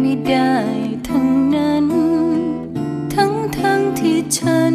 ไม่ได้ทั้งนั้น ทั้งทั้งที่ฉัน